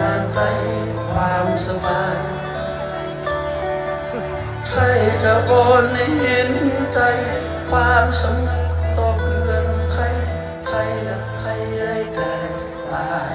ห่างไปความสบาย ใช่จะโกนให้เห็นใจ ความสำนึกต่อเพื่อนไทยไทยและไทยให้แตกตาย